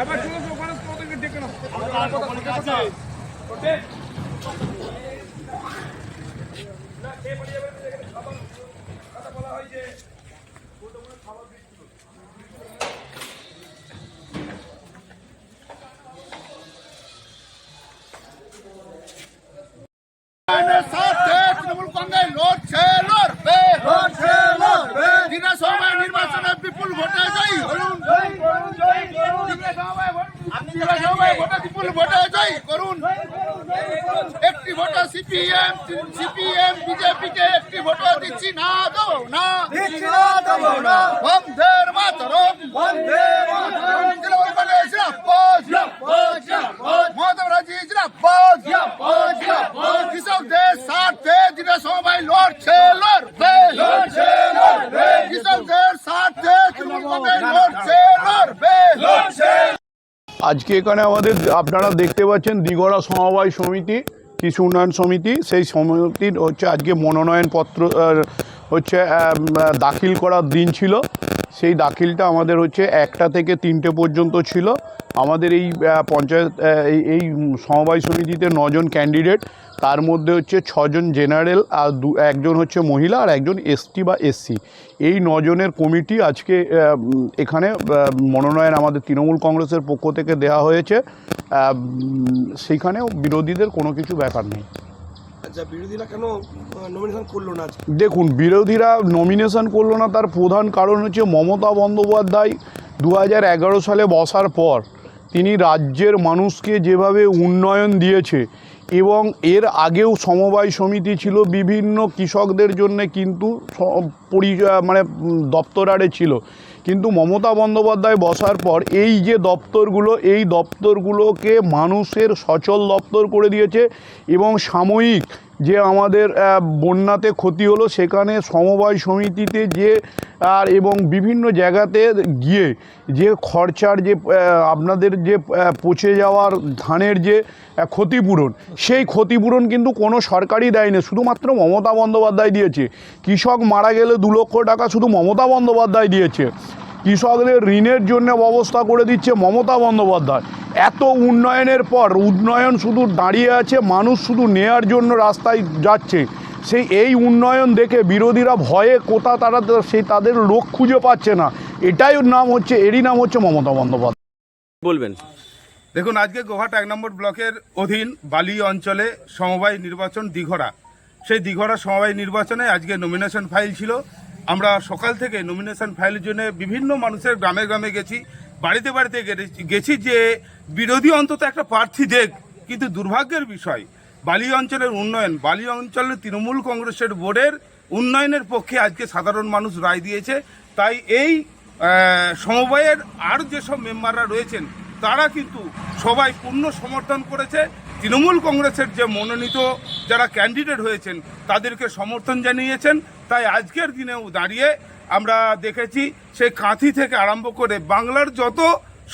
এবার এসো, ওখানে তোমাদেরকে ডেকে নাও। লড়ছে জয়ী করুন। একটি ভোটে সিপিএম সিপিএম বিজেপিকে একটি ভোটে দিচ্ছি না দেবো না। দিচ্ছি না না। বন্ধের মাতরম। বন্ধের মাতরম তৃণমূল কংগ্রেস জিন্দাবাদ জিন্দাবাদ জিন্দাবাদ মমতা ব্যানার্জি জিন্দাবাদ জিন্দাবাদ জিন্দাবাদ কৃষকদের স্বার্থে বিধানসভায় লড়ছে লড়বে লড়ছে লড়বে কৃষকদের স্বার্থে তৃণমূল কংগ্রেস লড়ছে লড়বে লড়ছে আজকে এখানে আমাদের আপনারা দেখতে পাচ্ছেন দিগড়া সমবায় সমিতি, কৃষি উন্নয়ন সমিতি, সেই সমিতির হচ্ছে আজকে মনোনয়নপত্র হচ্ছে দাখিল করার দিন ছিল। সেই দাখিলটা আমাদের হচ্ছে একটা থেকে তিনটে পর্যন্ত ছিল। আমাদের এই পঞ্চায়েত এই সমবায় সমিতিতে নজন ক্যান্ডিডেট তার মধ্যে হচ্ছে ছজন জেনারেল আর দু, একজন হচ্ছে মহিলা আর একজন এসটি বা এসসি এই নজনের কমিটি আজকে এখানে মনোনয়ন আমাদের তৃণমূল কংগ্রেসের পক্ষ থেকে দেওয়া হয়েছে। সেইখানেও বিরোধীদের কোনো কিছু ব্যাপার নেই। বিরোধীরা কেন নমিনেশন করল না দেখুন, বিরোধীরা নমিনেশন করল না, তার প্রধান কারণ হচ্ছে মমতা বন্দ্যোপাধ্যায় দু সালে বসার পর তিনি রাজ্যের মানুষকে যেভাবে উন্নয়ন দিয়েছে এবং এর আগেও সমবায় সমিতি ছিল, বিভিন্ন কৃষকদের জন্য কিন্তু পরি- মানে দপ্তরারে ছিল। কিন্তু মমতা বন্দ্যোপাধ্যায় বসার পর এই যে দপ্তরগুলো, এই দপ্তরগুলোকে মানুষের সচল দপ্তর করে দিয়েছে এবং সাময়িক যে আমাদের বন্যাতে ক্ষতি হলো, সেখানে সমবায় সমিতিতে যে, আর এবং বিভিন্ন জায়গাতে গিয়ে যে খরচার যে আপনাদের যে পচে যাওয়ার ধানের যে ক্ষতিপূরণ, সেই ক্ষতিপূরণ কিন্তু কোনো সরকারই দেয়নি, শুধুমাত্র মমতা বন্দ্যোপাধ্যায় দিয়েছে। কৃষক মারা গেলে দু লক্ষ টাকা শুধু মমতা বন্দ্যোপাধ্যায় দিয়েছে। কৃষকদের ঋণের জন্য ব্যবস্থা করে দিচ্ছে মমতা বন্দ্যোপাধ্যায়। এত উন্নয়নের পর উন্নয়ন শুধু দাঁড়িয়ে আছে মানুষ শুধু নেয়ার জন্য রাস্তায় যাচ্ছে। সেই এই উন্নয়ন দেখে বিরোধীরা ভয়ে কোথা তারা সেই তাদের লোক খুঁজে পাচ্ছে না। এটাই নাম হচ্ছে এরই নাম হচ্ছে মমতা বন্দ্যোপাধ্যায়। বলবেন। দেখুন আজকে গোহাট এক নম্বর ব্লকের অধীন বালি অঞ্চলে সমবায় নির্বাচন দিঘরা। সেই দিঘরা সমবায় নির্বাচনে আজকে নমিনেশন ফাইল ছিল। আমরা সকাল থেকে নমিনেশন ফাইলের জন্য বিভিন্ন মানুষের গ্রামে গ্রামে গেছি, বাড়িতে বাড়িতে গেছি- যে বিরোধী অন্তত একটা প্রার্থী দেখ, কিন্তু দুর্ভাগ্যের বিষয়, বালি অঞ্চলের উন্নয়ন, বালি অঞ্চলের তৃণমূল কংগ্রেসের বোর্ডের উন্নয়নের পক্ষে আজকে সাধারণ মানুষ রায় দিয়েছে, তাই এই সমবায়ের আর যেসব মেম্বাররা রয়েছেন, তারা কিন্তু সবাই পূর্ণ সমর্থন করেছে। তৃণমূল কংগ্রেসের যে মনোনীত যারা ক্যান্ডিডেট হয়েছেন, তাদেরকে সমর্থন জানিয়েছেন। তাই আজকের দিনেও দাঁড়িয়ে আমরা দেখেছি সেই কাঁথি থেকে আরম্ভ করে বাংলার যত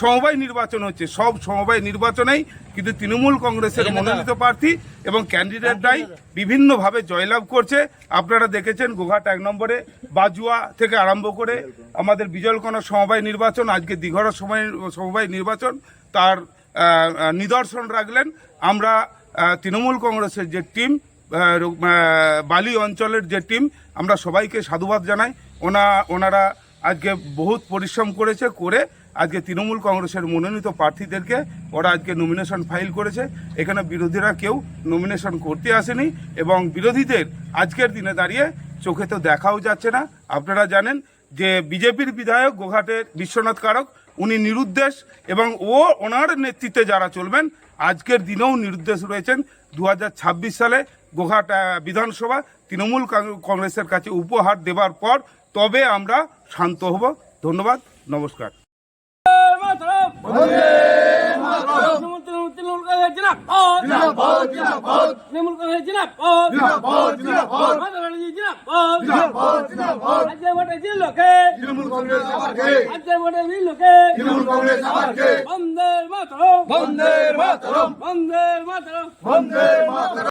সমবায় নির্বাচন হচ্ছে সব সমবায় নির্বাচনেই কিন্তু তৃণমূল কংগ্রেসের মনোনীত প্রার্থী এবং ক্যান্ডিডেটরাই বিভিন্নভাবে জয়লাভ করছে। আপনারা দেখেছেন গোঘাট এক নম্বরে বাজুয়া থেকে আরম্ভ করে আমাদের বিজলকণা সমবায় নির্বাচন আজকে দীঘরা সময় সমবায় নির্বাচন তার নিদর্শন রাখলেন। আমরা তৃণমূল কংগ্রেসের যে টিম বালি অঞ্চলের যে টিম, আমরা সবাইকে সাধুবাদ জানাই। ওনা ওনারা আজকে বহুত পরিশ্রম করেছে করে আজকে তৃণমূল কংগ্রেসের মনোনীত প্রার্থীদেরকে ওরা আজকে নমিনেশন ফাইল করেছে। এখানে বিরোধীরা কেউ নমিনেশন করতে আসেনি এবং বিরোধীদের আজকের দিনে দাঁড়িয়ে চোখে তো দেখাও যাচ্ছে না। আপনারা জানেন যে বিজেপির বিধায়ক গোঘাটের বিশ্বনাথ কারক, উনি নিরুদ্দেশ এবং ও ওনার নেতৃত্বে যারা চলবেন, আজকের দিনেও নিরুদ্দেশ রয়েছেন। দু হাজার ছাব্বিশ সালে গোঘাট বিধানসভা তৃণমূল কংগ্রেসের কাছে উপহার দেবার পর তবে আমরা শান্ত হব। ধন্যবাদ নমস্কার। মাতরম। মাতরম। মাতরম। বন্দে মাতরম।